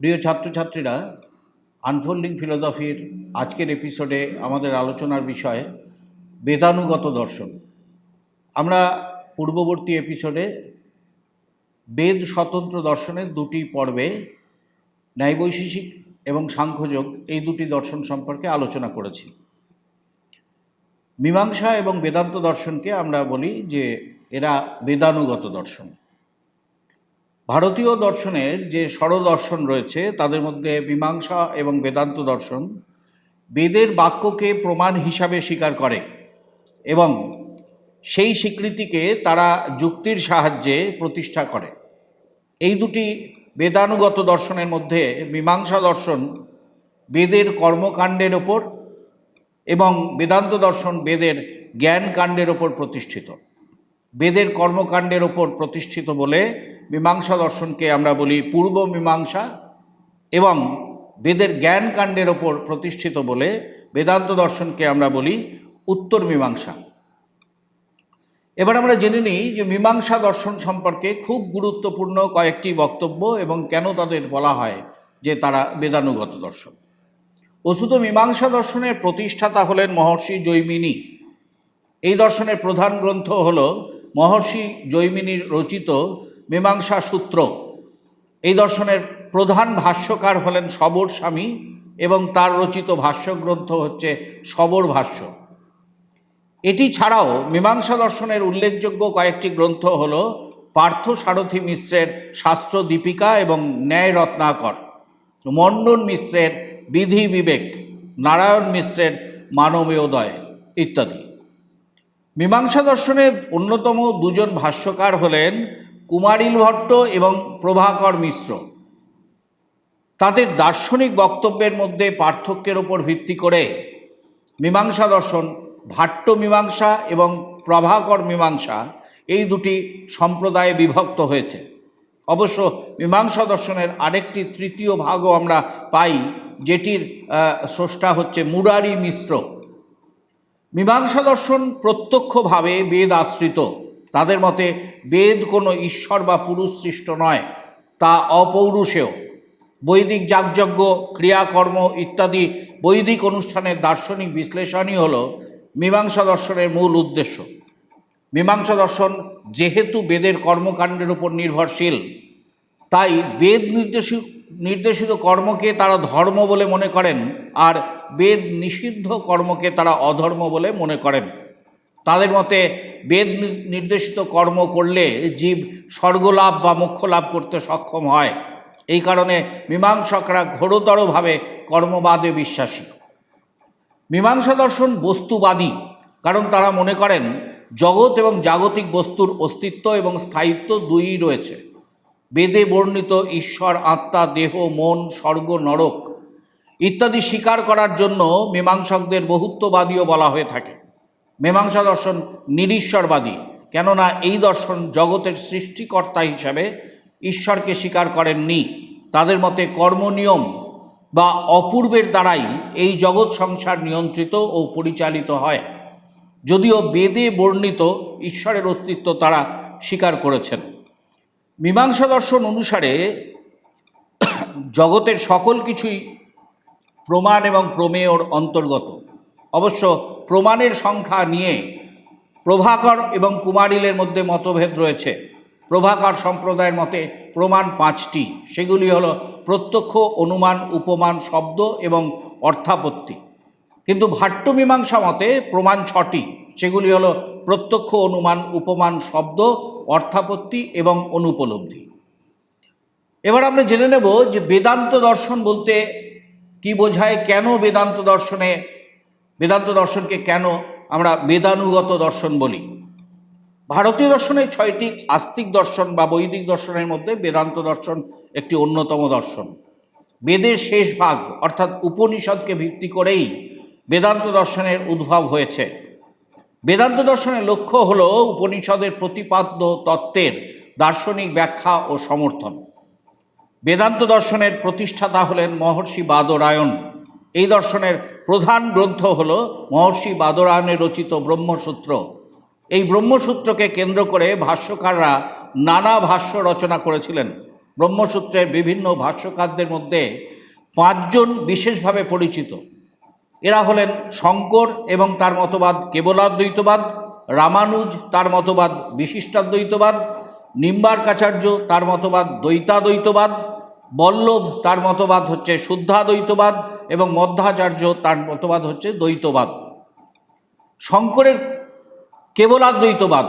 প্রিয় ছাত্রছাত্রীরা আনফোল্ডিং ফিলোসফির আজকের এপিসোডে আমাদের আলোচনার বিষয় বেদানুগত দর্শন। আমরা পূর্ববর্তী এপিসোডে বেদ স্বতন্ত্র দর্শনের দুটি পর্বে, ন্যায়বৈশেষিক এবং সাংখ্যযোগ, এই দুটি দর্শন সম্পর্কে আলোচনা করেছি। মীমাংসা এবং বেদান্ত দর্শনকে আমরা বলি যে এরা বেদানুগত দর্শন। ভারতীয় দর্শনের যে দর্শন রয়েছে, তাদের মধ্যে মীমাংসা এবং বেদান্ত দর্শন বেদের বাক্যকে প্রমাণ হিসাবে স্বীকার করে এবং সেই স্বীকৃতিকে তারা যুক্তির সাহায্যে প্রতিষ্ঠা করে। এই দুটি বেদানুগত দর্শনের মধ্যে মীমাংসা দর্শন বেদের কর্মকাণ্ডের ওপর এবং বেদান্ত দর্শন বেদের জ্ঞান কাণ্ডের ওপর প্রতিষ্ঠিত। বেদের কর্মকাণ্ডের ওপর প্রতিষ্ঠিত বলে মীমাংসা দর্শনকে আমরা বলি পূর্ব মীমাংসা এবং বেদের জ্ঞান কাণ্ডের ওপর প্রতিষ্ঠিত বলে বেদান্ত দর্শনকে আমরা বলি উত্তর মীমাংসা। এবার আমরা জেনে নিই যে মীমাংসা দর্শন সম্পর্কে খুব গুরুত্বপূর্ণ কয়েকটি বক্তব্য এবং কেন তাদের বলা হয় যে তারা বেদানুগত দর্শন। বস্তুত মীমাংসা দর্শনের প্রতিষ্ঠাতা হলেন মহর্ষি জৈমিনী। এই দর্শনের প্রধান গ্রন্থ হল মহর্ষি জৈমিনীর রচিত মীমাংসা সূত্র। এই দর্শনের প্রধান ভাষ্যকার হলেন সবর স্বামী এবং তার রচিত ভাষ্যগ্রন্থ হচ্ছে সবর ভাষ্য। এটি ছাড়াও মীমাংসা দর্শনের উল্লেখযোগ্য কয়েকটি গ্রন্থ হল পার্থ সারথী মিশ্রের শাস্ত্র দীপিকা এবং ন্যায় রত্নাকর মণ্ডন মিশ্রের বিধি বিবেক, নারায়ণ মিশ্রের মানবীয়োদয় ইত্যাদি। মীমাংসা দর্শনের অন্যতম দুজন ভাষ্যকার হলেন কুমারিল ভট্ট এবং প্রভাকর মিশ্র। তাদের দার্শনিক বক্তব্যের মধ্যে পার্থক্যের ওপর ভিত্তি করে মীমাংসা দর্শন, ভাট্ট মীমাংসা এবং প্রভাকর মীমাংসা এই দুটি সম্প্রদায়ে বিভক্ত হয়েছে। অবশ্য মীমাংসা দর্শনের আরেকটি তৃতীয় ভাগও আমরা পাই, যেটির স্রষ্টা হচ্ছে মুরারি মিশ্র। মীমাংসা দর্শন প্রত্যক্ষভাবে বেদ আশ্রিত। তাদের মতে, বেদ কোনো ঈশ্বর বা পুরুষ সৃষ্ট নয়, তা অপৌরুষেও। বৈদিক যাগযজ্ঞ, ক্রিয়াকর্ম ইত্যাদি বৈদিক অনুষ্ঠানের দার্শনিক বিশ্লেষণই হল মীমাংসা দর্শনের মূল উদ্দেশ্য। মীমাংসা দর্শন যেহেতু বেদের কর্মকাণ্ডের উপর নির্ভরশীল, তাই বেদ নির্দেশিত নির্দেশিত কর্মকে তারা ধর্ম বলে মনে করেন, আর বেদ নিষিদ্ধ কর্মকে তারা অধর্ম বলে মনে করেন। তাদের মতে বেদ নির্দেশিত কর্ম করলে জীব স্বর্গলাভ বা মোক্ষ লাভ করতে সক্ষম হয়। এই কারণে মীমাংসকরা ঘোরতরভাবে কর্মবাদে বিশ্বাসী। মীমাংসা দর্শন বস্তুবাদী, কারণ তারা মনে করেন জগৎ এবং জাগতিক বস্তুর অস্তিত্ব এবং স্থায়িত্ব দুইই রয়েছে। বেদে বর্ণিত ঈশ্বর, আত্মা, দেহ, মন, স্বর্গ, নরক ইত্যাদি স্বীকার করার জন্য মীমাংসকদের বহুত্ববাদীও বলা হয়ে থাকে। মীমাংসা দর্শন নিরীশ্বরবাদী, কেননা এই দর্শন জগতের সৃষ্টিকর্তা হিসাবে ঈশ্বরকে স্বীকার করেননি। তাদের মতে কর্মনিয়ম বা অপূর্বের দ্বারাই এই জগৎ সংসার নিয়ন্ত্রিত ও পরিচালিত হয়। যদিও বেদে বর্ণিত ঈশ্বরের অস্তিত্ব তারা স্বীকার করেছেন। মীমাংসা দর্শন অনুসারে জগতের সকল কিছুই প্রমাণ এবং প্রমেয়র অন্তর্গত। অবশ্য প্রমাণের সংখ্যা নিয়ে প্রভাকর এবং কুমারিলের মধ্যে মতভেদ রয়েছে। প্রভাকর সম্প্রদায়ের মতে প্রমাণ পাঁচটি। সেগুলি হলো প্রত্যক্ষ, অনুমান, উপমান, শব্দ এবং অর্থাপত্তি। কিন্তু ভাট্টমীমাংসা মতে প্রমাণ ছটি। সেগুলি হলো প্রত্যক্ষ, অনুমান, উপমান, শব্দ, অর্থাপত্তি এবং অনুপলব্ধি। এবার আমরা জেনে নেব যে বেদান্ত দর্শন বলতে কি বোঝায় কেন বেদান্ত দর্শনে? বেদান্ত দর্শনকে কেন আমরা বেদানুগত দর্শন বলি? ভারতীয় দর্শনের ছয়টি আস্তিক দর্শন বা বৈদিক দর্শনের মধ্যে বেদান্ত দর্শন একটি অন্যতম দর্শন। বেদের শেষ ভাগ, অর্থাৎ উপনিষদকে ভিত্তি করেই বেদান্ত দর্শনের উদ্ভব হয়েছে। বেদান্ত দর্শনের লক্ষ্য হল উপনিষদের প্রতিপাদ্য তত্ত্বের দার্শনিক ব্যাখ্যা ও সমর্থন। বেদান্ত দর্শনের প্রতিষ্ঠাতা হলেন মহর্ষি বাদরায়ণ। এই দর্শনের প্রধান গ্রন্থ হল মহর্ষি বাদরায়ণের রচিত ব্রহ্মসূত্র। এই ব্রহ্মসূত্রকে কেন্দ্র করে ভাষ্যকাররা নানা ভাষ্য রচনা করেছিলেন। ব্রহ্মসূত্রের বিভিন্ন ভাষ্যকারদের মধ্যে পাঁচজন বিশেষভাবে পরিচিত। এরা হলেন শঙ্কর এবং তার মতবাদ কেবলাদ্বৈতবাদ, রামানুজ তার মতবাদ বিশিষ্টাদ্বৈতবাদ নিম্বার্কাচার্য তার মতবাদ দ্বৈতাদ্বৈতবাদ, বল্লভ তার মতবাদ হচ্ছে শুদ্ধাদ্বৈতবাদ, এবং মধ্যাচার্য তার মতবাদ হচ্ছে দ্বৈতবাদ। শঙ্করের কেবলাদ্বৈতবাদ।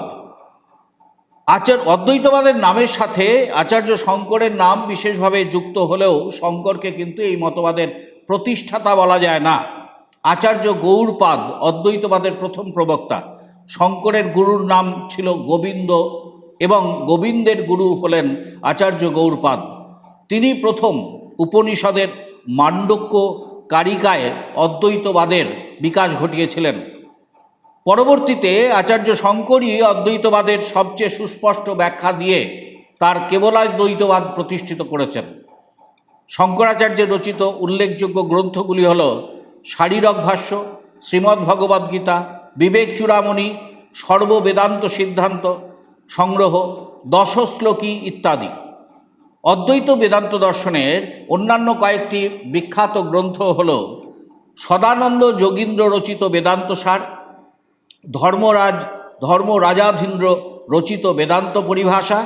আচার, অদ্বৈতবাদের নামের সাথে আচার্য শঙ্করের নাম বিশেষভাবে যুক্ত হলেও শঙ্করকে কিন্তু এই মতবাদের প্রতিষ্ঠাতা বলা যায় না। আচার্য গৌরপাদ অদ্বৈতবাদের প্রথম প্রবক্তা। শঙ্করের গুরুর নাম ছিল গোবিন্দ এবং গোবিন্দের গুরু হলেন আচার্য গৌরপাদ। তিনি প্রথম উপনিষদের মাণ্ডক্য কারিকায় অদ্বৈতবাদের বিকাশ ঘটিয়েছিলেন। পরবর্তীতে আচার্য শঙ্করই অদ্বৈতবাদের সবচেয়ে সুস্পষ্ট ব্যাখ্যা দিয়ে তার কেবলাদ্বৈতবাদ প্রতিষ্ঠিত করেছেন। শঙ্করাচার্যের রচিত উল্লেখযোগ্য গ্রন্থগুলি হল শারীরক ভাষ্য, শ্রীমদ্ ভগবদ্গীতা বিবেক চূড়ামণি সর্ববেদান্ত সিদ্ধান্ত সংগ্রহ, দশশ্লোকী ইত্যাদি। অদ্বৈত বেদান্ত দর্শনের অন্যান্য কয়েকটি বিখ্যাত গ্রন্থ হল সদানন্দ যোগীন্দ্র রচিত বেদান্ত সার, ধর্মরাজ ধর্মরাজাধীন্দ্র রচিত বেদান্ত পরিভাষা,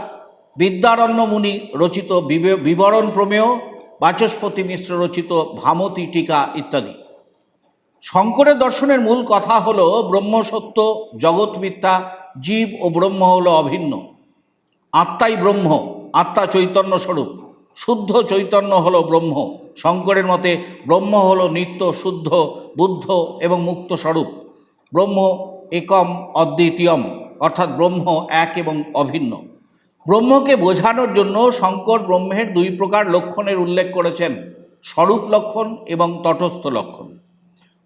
বিদ্যারণ্য মুনি রচিত বিবে- বিবরণ প্রমেয়, বাচস্পতি মিশ্র রচিত ভামতী টিকা ইত্যাদি। শঙ্করের দর্শনের মূল কথা হল ব্রহ্মসত্য, জগৎ মিথ্যা জীব ও ব্রহ্ম হল অভিন্ন। আত্মাই ব্রহ্ম, আত্মা চৈতন্য স্বরূপ। শুদ্ধ চৈতন্য হল ব্রহ্ম। শঙ্করের মতে ব্রহ্ম হল নিত্য শুদ্ধ, বুদ্ধ এবং মুক্ত স্বরূপ। ব্রহ্ম একম অদ্বিতীয়ম, অর্থাৎ ব্রহ্ম এক এবং অভিন্ন। ব্রহ্মকে বোঝানোর জন্য শঙ্কর ব্রহ্মের দুই প্রকার লক্ষণের উল্লেখ করেছেন, স্বরূপ লক্ষণ এবং তটস্থ লক্ষণ।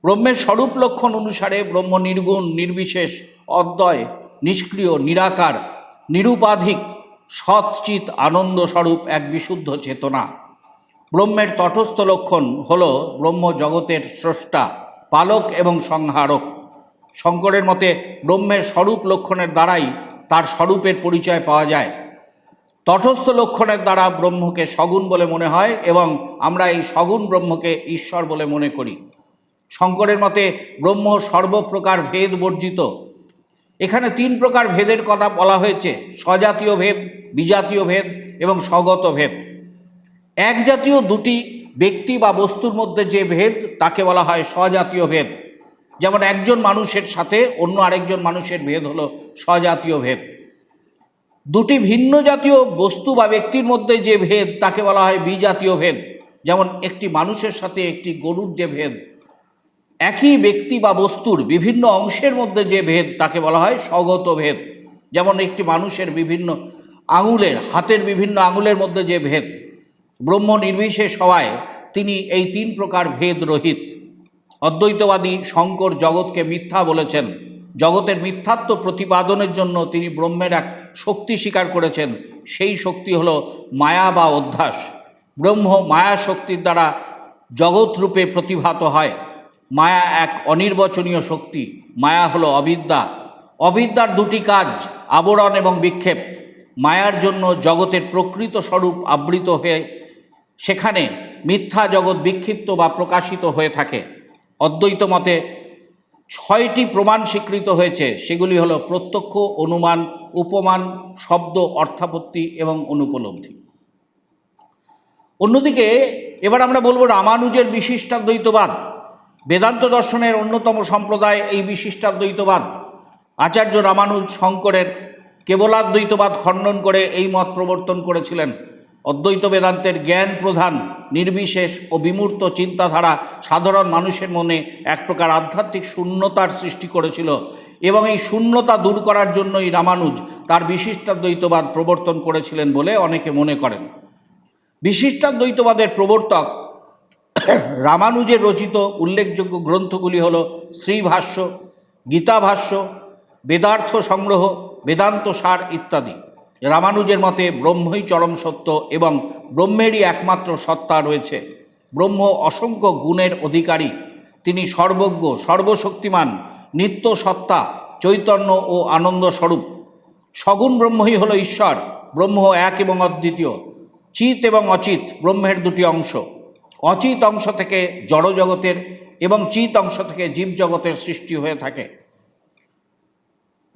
ব্রহ্মের স্বরূপ লক্ষণ অনুসারে ব্রহ্ম নির্গুণ, নির্বিশেষ, অদ্বয় নিষ্ক্রিয়, নিরাকার, নিরুপাধিক, সৎচিত আনন্দ স্বরূপ এক বিশুদ্ধ চেতনা। ব্রহ্মের তটস্থ লক্ষণ হল ব্রহ্ম জগতের স্রষ্টা, পালক এবং সংহারক। শঙ্করের মতে, ব্রহ্মের স্বরূপ লক্ষণের দ্বারাই তার স্বরূপের পরিচয় পাওয়া যায়। তটস্থ লক্ষণের দ্বারা ব্রহ্মকে সগুণ বলে মনে হয় এবং আমরা এই সগুণ ব্রহ্মকে ঈশ্বর বলে মনে করি। শঙ্করের মতে, ব্রহ্ম সর্বপ্রকার ভেদ বর্জিত। এখানে তিন প্রকার ভেদের কথা বলা হয়েছে। স্বজাতীয় ভেদ, বিজাতীয় ভেদ এবং স্বগত ভেদ। এক জাতীয় দুটি ব্যক্তি বা বস্তুর মধ্যে যে ভেদ, তাকে বলা হয় স্বজাতীয় ভেদ। যেমন একজন মানুষের সাথে অন্য আরেকজন মানুষের ভেদ হলো স্বজাতীয় ভেদ। দুটি ভিন্ন জাতীয় বস্তু বা ব্যক্তির মধ্যে যে ভেদ, তাকে বলা হয় বিজাতীয় ভেদ। যেমন একটি মানুষের সাথে একটি গরুর যে ভেদ একই ব্যক্তি বা বস্তুর বিভিন্ন অংশের মধ্যে যে ভেদ, তাকে বলা হয় স্বগত ভেদ। যেমন একটি মানুষের বিভিন্ন আঙুলের, হাতের বিভিন্ন আঙুলের মধ্যে যে ভেদ, ব্রহ্ম নির্বিশেষ হওয়ায় তিনি এই তিন প্রকার ভেদ রহিত। অদ্বৈতবাদী শঙ্কর জগৎকে মিথ্যা বলেছেন। জগতের মিথ্যাত্ব প্রতিপাদনের জন্য তিনি ব্রহ্মের এক শক্তি স্বীকার করেছেন। সেই শক্তি হল মায়া বা অধ্যাস। ব্রহ্ম মায়া শক্তির দ্বারা জগৎরূপে প্রতিভাত হয়। মায়া এক অনির্বচনীয় শক্তি। মায়া হলো অবিদ্যা। অবিদ্যার দুটি কাজ, আবরণ এবং বিক্ষেপ। মায়ার জন্য জগতের প্রকৃত স্বরূপ আবৃত হয়ে সেখানে মিথ্যা জগৎ বিক্ষিপ্ত বা প্রকাশিত হয়ে থাকে। অদ্বৈত মতে ছয়টি প্রমাণ স্বীকৃত হয়েছে। সেগুলি হলো প্রত্যক্ষ, অনুমান, উপমান, শব্দ, অর্থাপত্তি এবং অনুপলব্ধি। অন্যদিকে এবার আমরা বলব রামানুজের বিশিষ্টাদ্বৈতবাদ বেদান্ত দর্শনের অন্যতম সম্প্রদায় এই বিশিষ্টাদ্বৈতবাদ আচার্য রামানুজ শঙ্করের কেবলাদ্বৈতবাদ খণ্ডন করে এই মত প্রবর্তন করেছিলেন। অদ্বৈত বেদান্তের জ্ঞান প্রধান, নির্বিশেষ ও বিমূর্ত চিন্তাধারা সাধারণ মানুষের মনে এক প্রকার আধ্যাত্মিক শূন্যতার সৃষ্টি করেছিল এবং এই শূন্যতা দূর করার জন্যই রামানুজ তার বিশিষ্টাদ্বৈতবাদ প্রবর্তন করেছিলেন বলে অনেকে মনে করেন। বিশিষ্টাদ্বৈতবাদের প্রবর্তক রামানুজের রচিত উল্লেখযোগ্য গ্রন্থগুলি হল শ্রীভাষ্য, গীতাভাষ্য, বেদার্থ সংগ্রহ, বেদান্ত সার ইত্যাদি। রামানুজের মতে ব্রহ্মই চরম সত্য এবং ব্রহ্মেরই একমাত্র সত্তা রয়েছে। ব্রহ্ম অসংখ্য গুণের অধিকারী। তিনি সর্বজ্ঞ, সর্বশক্তিমান, নিত্য সত্তা, চৈতন্য ও আনন্দ স্বরূপ। সগুণ ব্রহ্মই হল ঈশ্বর। ব্রহ্ম এক এবং অদ্বিতীয়। চিত এবং অচিত ব্রহ্মের দুটি অংশ। অচিত অংশ থেকে জড়জগতের এবং চিত অংশ থেকে জীবজগতের সৃষ্টি হয়ে থাকে।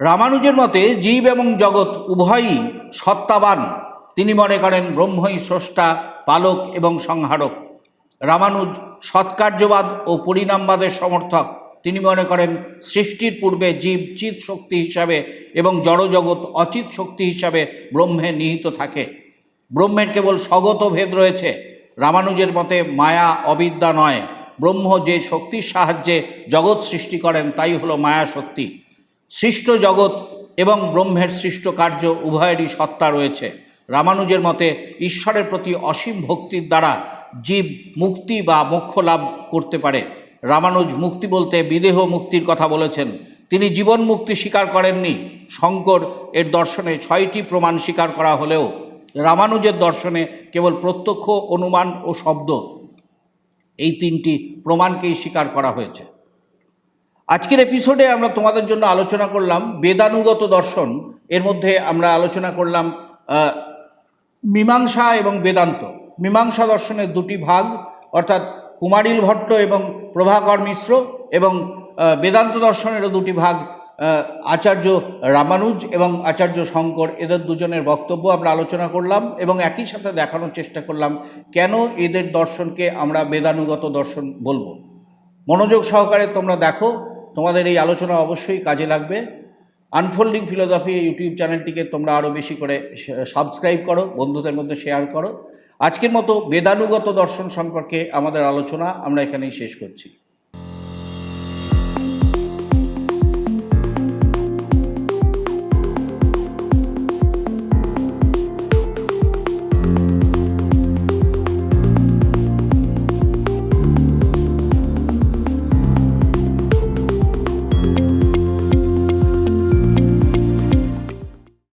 রামানুজের মতে জীব এবং জগৎ উভয়ই সত্তাবান। তিনি মনে করেন ব্রহ্মই স্রষ্টা, পালক এবং সংহারক। রামানুজ সৎকার্যবাদ ও পরিণামবাদের সমর্থক। তিনি মনে করেন সৃষ্টির পূর্বে জীব চিত শক্তি হিসাবে এবং জড়জগৎ অচিত শক্তি হিসাবে ব্রহ্মে নিহিত থাকে। ব্রহ্মের কেবল স্বগত ভেদ রয়েছে। রামানুজের মতে মায়া অবিদ্যা নয়। ব্রহ্ম যে শক্তির সাহায্যে জগৎ সৃষ্টি করেন, তাই হলো মায়া শক্তি। সৃষ্ট জগৎ এবং ব্রহ্মের সৃষ্ট কার্য উভয়েরই সত্তা রয়েছে। রামানুজের মতে ঈশ্বরের প্রতি অসীম ভক্তির দ্বারা জীব মুক্তি বা মোক্ষ লাভ করতে পারে। রামানুজ মুক্তি বলতে বিদেহ মুক্তির কথা বলেছেন। তিনি জীবন মুক্তি স্বীকার করেননি। শঙ্কর এর দর্শনে ছয়টি প্রমাণ স্বীকার করা হলেও রামানুজের দর্শনে কেবল প্রত্যক্ষ অনুমান ও শব্দ এই তিনটি প্রমাণকেই স্বীকার করা হয়েছে। আজকের এপিসোডে আমরা তোমাদের জন্য আলোচনা করলাম বেদানুগত দর্শন। এর মধ্যে আমরা আলোচনা করলাম মীমাংসা এবং বেদান্ত। মীমাংসা দর্শনের দুটি ভাগ, অর্থাৎ কুমারিল ভট্ট এবং প্রভাকর মিশ্র এবং বেদান্ত দর্শনেরও দুটি ভাগ আচার্য রামানুজ এবং আচার্য শঙ্কর, এদের দুজনের বক্তব্য আমরা আলোচনা করলাম এবং একই সাথে দেখানোর চেষ্টা করলাম, কেন এদের দর্শনকে আমরা বেদানুগত দর্শন বলব? মনোযোগ সহকারে তোমরা দেখো, তোমাদের এই আলোচনা অবশ্যই কাজে লাগবে। আনফোল্ডিং ফিলোসফি ইউটিউব চ্যানেলটিকে তোমরা আরও বেশি করে সাবস্ক্রাইব করো, বন্ধুদের মধ্যে শেয়ার করো। আজকের মতো বেদানুগত দর্শন সম্পর্কে আমাদের আলোচনা আমরা এখানেই শেষ করছি।